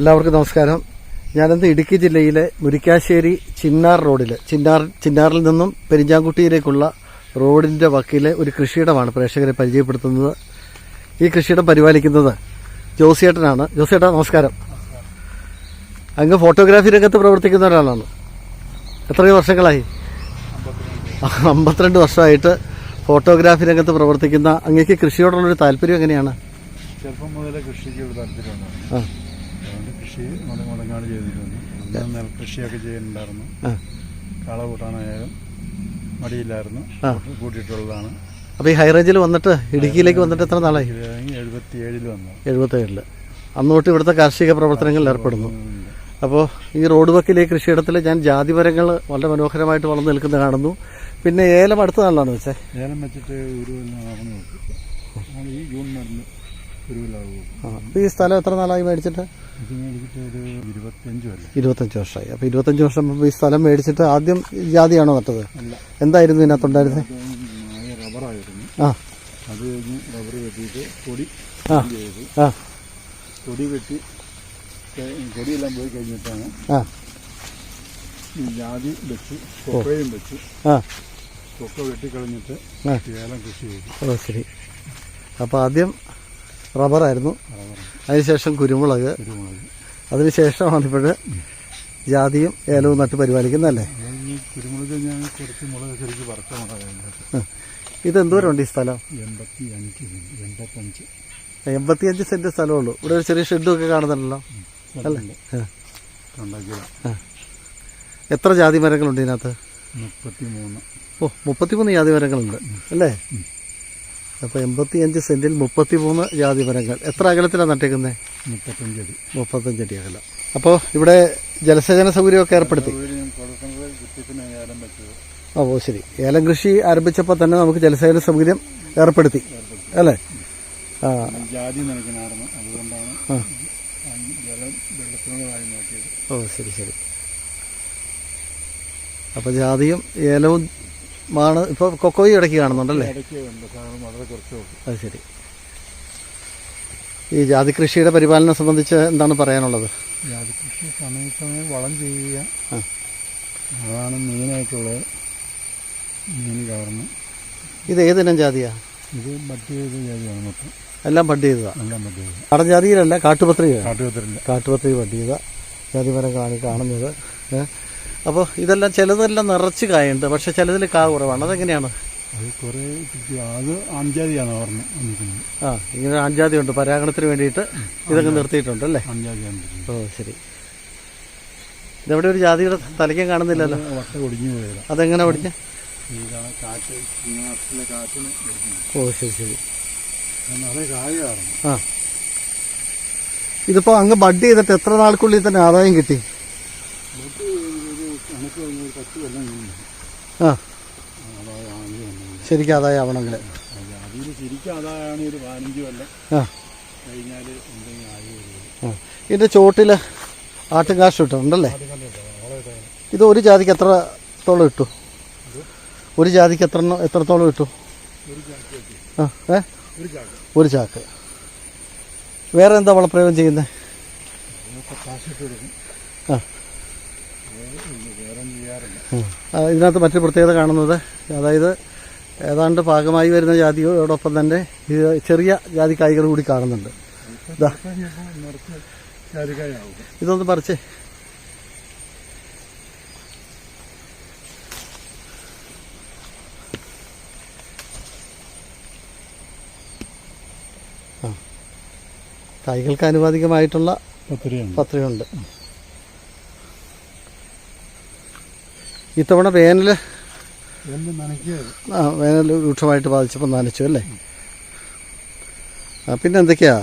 എല്ലാവർക്കും നമസ്കാരം. ഞാനിന്ന് ഇടുക്കി ജില്ലയിലെ മുരിക്കാശ്ശേരി ചിന്നാർ റോഡിൽ ചിന്നാർ ചിന്നാറിൽ നിന്നും പെരിഞ്ചാങ്കുട്ടിയിലേക്കുള്ള റോഡിന്റെ വക്കിലെ ഒരു കൃഷിയിടമാണ് പ്രേക്ഷകരെ പരിചയപ്പെടുത്തുന്നത്. ഈ കൃഷിയിടം പരിപാലിക്കുന്നത് ജോസിയേട്ടനാണ്. ജോസിയേട്ടാ നമസ്കാരം. അങ്ങ് ഫോട്ടോഗ്രാഫി രംഗത്ത് പ്രവർത്തിക്കുന്ന ഒരാളാണ്. എത്രയോ വർഷങ്ങളായി? അമ്പത്തിരണ്ട് വർഷമായിട്ട് ഫോട്ടോഗ്രാഫി രംഗത്ത് പ്രവർത്തിക്കുന്ന അങ്ങേക്ക് കൃഷിയോടുള്ളൊരു താല്പര്യം എങ്ങനെയാണ്? ചെറുപ്പം മുതലേ കൃഷിക്ക് അതുകൊണ്ട് കൃഷി മുളങ്ങാട് ചെയ്തിട്ടുണ്ട് നെൽകൃഷിയൊക്കെ ചെയ്യുന്നുണ്ടായിരുന്നു. കള കൂട്ടാനായാലും മടിയില്ലായിരുന്നു. കൂട്ടിയിട്ടുള്ളതാണ്. അപ്പോൾ ഈ ഹൈറേഞ്ചിൽ വന്നിട്ട് ഇടുക്കിയിലേക്ക് വന്നിട്ട് എത്ര നാളായി? എഴുപത്തിയേഴിൽ വന്നു. എഴുപത്തേഴിൽ അന്ന് തൊട്ട് ഇവിടുത്തെ കാർഷിക പ്രവർത്തനങ്ങളിൽ ഏർപ്പെടുന്നു. അപ്പോൾ ഈ റോഡ് വക്കിലെ കൃഷിയിടത്തിൽ ഞാൻ ജാതി മരങ്ങൾ വളരെ മനോഹരമായിട്ട് വളർന്നു നിൽക്കുന്ന കാണുന്നു. പിന്നെ ഏലം അടുത്ത നാളിലാണ് വെച്ചേ? ഏലം വെച്ചിട്ട് ഒരു ഈ ജൂൺ മരുന്ന് ഈ സ്ഥലം എത്ര നാളായി മേടിച്ചിട്ട്? ഇരുപത്തഞ്ചു വർഷമായി. അപ്പൊ ഇരുപത്തഞ്ച് വർഷം മുമ്പ് ഈ സ്ഥലം മേടിച്ചിട്ട് ആദ്യം ജാതിയാണോ നട്ടത്? എന്തായിരുന്നു ഇതിനകത്തുണ്ടായിരുന്നത്? റബ്ബറായിരുന്നു. ആ. അത് കഴിഞ്ഞ് റബ്ബർ വെട്ടിയിട്ട് പൊടി ആ. പൊടി വെട്ടി പൊടിയെല്ലാം പോയി കഴിഞ്ഞിട്ടാണ് ഈ ജാതി വെച്ച് കൊക്കയും വെച്ച് കൊക്ക വെട്ടിക്കളഞ്ഞിട്ട്. ഏലം കൃഷി ചെയ്തു. ഓ ശരി. അപ്പോൾ ആദ്യം റബ്ബറായിരുന്നു. അതിനുശേഷം കുരുമുളക്. അതിനുശേഷമാണ് ഇപ്പോഴ് ജാതിയും ഏലവും നട്ട് പരിപാലിക്കുന്നതല്ലേ? ഇതെന്തോരുണ്ട് ഈ കുരുമുളക് ഞാൻ കുറച്ച് മുളക് ശരിക്ക് വറുത്ത മുളകായിരുന്നു ഇത് എന്തോരമുണ്ട് ഈ സ്ഥലം? എൺപത്തി അഞ്ച് എൺപത്തഞ്ച്. എൺപത്തിയഞ്ച് സെന്റ് സ്ഥലമുള്ളൂ. ഇവിടെ ഒരു ചെറിയ ഷെഡും ഒക്കെ കാണുന്നുണ്ടല്ലോ. അല്ലേ? എത്ര ജാതി മരങ്ങളുണ്ട് ഇതിനകത്ത്? മുപ്പത്തിമൂന്ന്. ഓ മുപ്പത്തിമൂന്ന് ജാതി മരങ്ങളുണ്ട് അല്ലേ? അപ്പോൾ എൺപത്തിയഞ്ച് സെന്റിൽ മുപ്പത്തിമൂന്ന് ജാതി മരങ്ങൾ. എത്ര അകലത്തിലാണ് നട്ടേക്കുന്നത് മുപ്പത്തഞ്ചടി മുപ്പത്തഞ്ചടി അകലം. അപ്പോൾ ഇവിടെ ജലസേചന സൗകര്യമൊക്കെ ഏർപ്പെടുത്തി? ഓ ശരി. ഏലം കൃഷി ആരംഭിച്ചപ്പോൾ തന്നെ നമുക്ക് ജലസേചന സൗകര്യം ഏർപ്പെടുത്തി. അല്ലേ? ആ. ജാതി നനയ്ക്കണമായിരുന്നു. അതുകൊണ്ടാണ് ആ. ആ ജലം വെള്ളത്തിനുള്ളതായി നോക്കിയത്. ഓ ശരി ശരി. അപ്പോൾ ജാതിയും ഏലവും ആണ്. ഇപ്പോൾ കൊക്കോയി ഇടയ്ക്ക് കാണുന്നുണ്ടല്ലേ? അത് ശരി. ഈ ജാതി കൃഷിയുടെ പരിപാലനം സംബന്ധിച്ച് എന്താണ് പറയാനുള്ളത്? ജാതി കൃഷി സമയസമയം വളം ചെയ്യുക. അതാണ് മെയിനായിട്ടുള്ളത്. മെയിൻ കാരണം. ഇത് ഏതിനം ജാതിയാ? ഇത് ബഡ് ചെയ്ത ജാതിയാണ് മൊത്തം? എല്ലാം ബഡ് ചെയ്തതാണ് എല്ലാം ബഡ് ചെയ്തത്. നാടൻ ജാതിയിലല്ല കാട്ടുപത്രിക. കാട്ടുപത്രി കാട്ടുപത്രി ബഡ് ചെയ്ത ജാതി വരെ കാണി കാണുന്നത്. അപ്പോൾ ഇതെല്ലാം ചിലതെല്ലാം നിറച്ച് കായുണ്ട്. പക്ഷെ ചിലതിൽ കാ കുറവാണ്. അതെങ്ങനെയാണ്? അത് കുറേ അത് ആൺജാതിയാണ് ഓർമ്മ നിൽക്കുന്നത് ആ ഇങ്ങനെ ആൺജാതി ഉണ്ട് പരാഗണത്തിന് വേണ്ടിയിട്ട് ഇതൊക്കെ നിർത്തിയിട്ടുണ്ട് അല്ലേ? ഓ ശരി. ഇതെവിടെ ഒരു ജാതിയുടെ തലയ്ക്കാൻ കാണുന്നില്ലല്ലോ. വട്ട ഒടിഞ്ഞു അതെങ്ങനെ ഒടിഞ്ഞ? ഓ ശരി ശരി. ആ. ഇതിപ്പോ അങ്ങ് ബഡ് ചെയ്തിട്ട് എത്ര നാൾക്കുള്ളിൽ തന്നെ ആദായം കിട്ടി? ഇതൊക്കെ ഒരു പത്ത് കൊല്ലം ആ. ശരിക്കും ആദായം ആവണമെങ്കിൽ അതിൽ ശരിക്കും അതായാണ് ഒരു പതിനഞ്ച് കൊല്ലം. ആ. കഴിഞ്ഞാൽ എന്തെങ്കിലും ആയി വരുന്നത് ആ. ഇതിന്റെ ചോട്ടിൽ ആട്ടുംകാശ് ഇട്ടുണ്ടല്ലേ ഇത് ഒരു ജാതിക്ക് എത്രത്തോളം ഇട്ടു? ഒരു ജാതിക്ക് എത്ര എത്രത്തോളം ഇട്ടു? ഒരു ചാക്ക് ആ ഏ? ഒരു ചാക്ക് വേറെ എന്താ വളപ്രയോഗം ചെയ്യുന്നത് ആ വേറെ ഒന്നും ചെയ്യാറില്ല ആ, ഇതിനകത്ത് മറ്റൊരു പ്രത്യേകത കാണുന്നത് അതായത് ഏതാണ്ട് ഭാഗമായി വരുന്ന ജാതിയോടൊപ്പം തന്നെ ഇത് ചെറിയ ജാതി കായ്കൾ കൂടി കാണുന്നുണ്ട്. ഇതൊന്ന് പറിച്ചേ. ആ. കായ്കൾക്ക് ആനുപാതികമായിട്ടുള്ള പത്രിയുണ്ട് പത്രികയുണ്ട്. ഇത്തവണ വേനൽ ആ വേനൽ രൂക്ഷമായിട്ട് ബാധിച്ചപ്പോൾ നനച്ചു അല്ലേ? ആ പിന്നെ എന്തൊക്കെയാ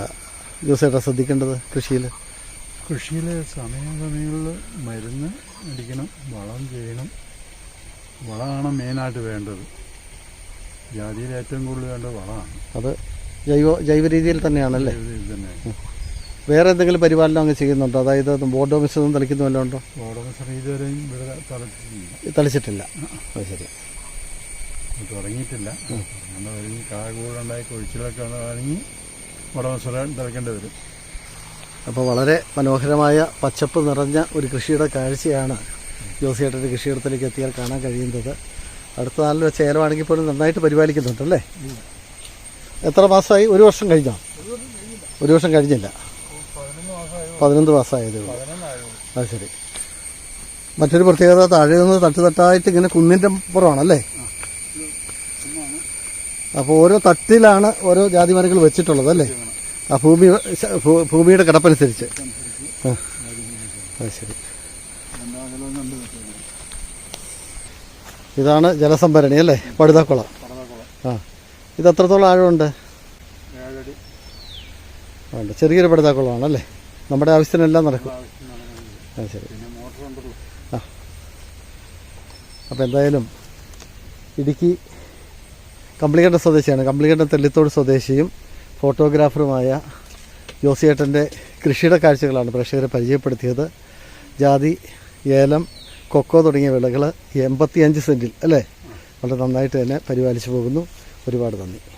ജോസേട്ടാ ശ്രദ്ധിക്കേണ്ടത് കൃഷിയിൽ കൃഷിയിൽ സമയാസമയങ്ങളിൽ മരുന്ന് അടിക്കണം വളം ചെയ്യണം. വളമാണ് മെയിനായിട്ട് വേണ്ടത്. ജാതിയിൽ ഏറ്റവും കൂടുതൽ വേണ്ടത് വളമാണ് അത് ജൈവ ജൈവ രീതിയിൽ തന്നെയാണല്ലേ? തന്നെ വേറെ എന്തെങ്കിലും പരിപാലനം അങ്ങ് ചെയ്യുന്നുണ്ടോ? അതായത് ബോർഡ് ഓഫീസൊന്നും തളിക്കുന്ന വല്ലതും ഉണ്ടോ? ഓടമസറി ഇതുവരെയും ഇവിടെ തളിച്ചിട്ടില്ല. തളിച്ചിട്ടില്ല. അത് ശരി. തുടങ്ങിയിട്ടില്ല. വരും കായ കൂടുതലുണ്ടായി കൊഴിച്ചിലൊക്കെ തിളക്കേണ്ടി വരും. അപ്പോൾ വളരെ മനോഹരമായ പച്ചപ്പ് നിറഞ്ഞ ഒരു കൃഷിയുടെ കാഴ്ചയാണ് ജോസിയേട്ടന്റെ കൃഷിയിടത്തിലേക്ക് എത്തിയാൽ കാണാൻ കഴിയുന്നത്. അടുത്ത നാലിൽ വെച്ച ഏലമാണെങ്കിൽ പോലും നന്നായിട്ട് പരിപാലിക്കുന്നുണ്ടല്ലേ എത്ര മാസമായി? ഒരു വർഷം കഴിഞ്ഞോ? ഒരു വർഷം കഴിഞ്ഞില്ല. പതിനൊന്ന് പാസ്സായതേ ഉള്ളൂ. അത് ശരി. മറ്റൊരു പ്രത്യേകത താഴെ നിന്ന് തട്ട് തട്ടായിട്ട് ഇങ്ങനെ കുന്നിന്റെ പുറമാണല്ലേ? അപ്പോൾ ഓരോ തട്ടിലാണ് ഓരോ ജാതി മരങ്ങൾ വെച്ചിട്ടുള്ളത് അല്ലേ? ആ ഭൂമി ഭൂമിയുടെ കിടപ്പനുസരിച്ച്. ആ അത് ശരി. ഇതാണ് ജലസംഭരണി അല്ലേ? പടുതാക്കുളം. ആ ഇത് എത്രത്തോളം ആഴമുണ്ട്? ഉണ്ട്. ചെറിയൊരു പടുതാക്കുളമാണല്ലേ? നമ്മുടെ ആവശ്യത്തിനെല്ലാം നടക്കും. ആ ശരി. ആ. അപ്പോൾ എന്തായാലും ഇടുക്കി കമ്പ്ലിക്കേറ്റൻ സ്വദേശിയാണ്. കമ്പ്ലിക്കേറ്റൻ തെല്ലിത്തോട് സ്വദേശിയും ഫോട്ടോഗ്രാഫറുമായ ജോസിയേട്ടന്റെ കൃഷിയുടെ കാഴ്ചകളാണ് പ്രേക്ഷകരെ പരിചയപ്പെടുത്തിയത്. ജാതി ഏലം കൊക്കോ തുടങ്ങിയ വിളകൾ എൺപത്തിയഞ്ച് സെന്റിൽ അല്ലേ? വളരെ നന്നായിട്ട് തന്നെ പരിപാലിച്ചു പോകുന്നു. ഒരുപാട് നന്ദി.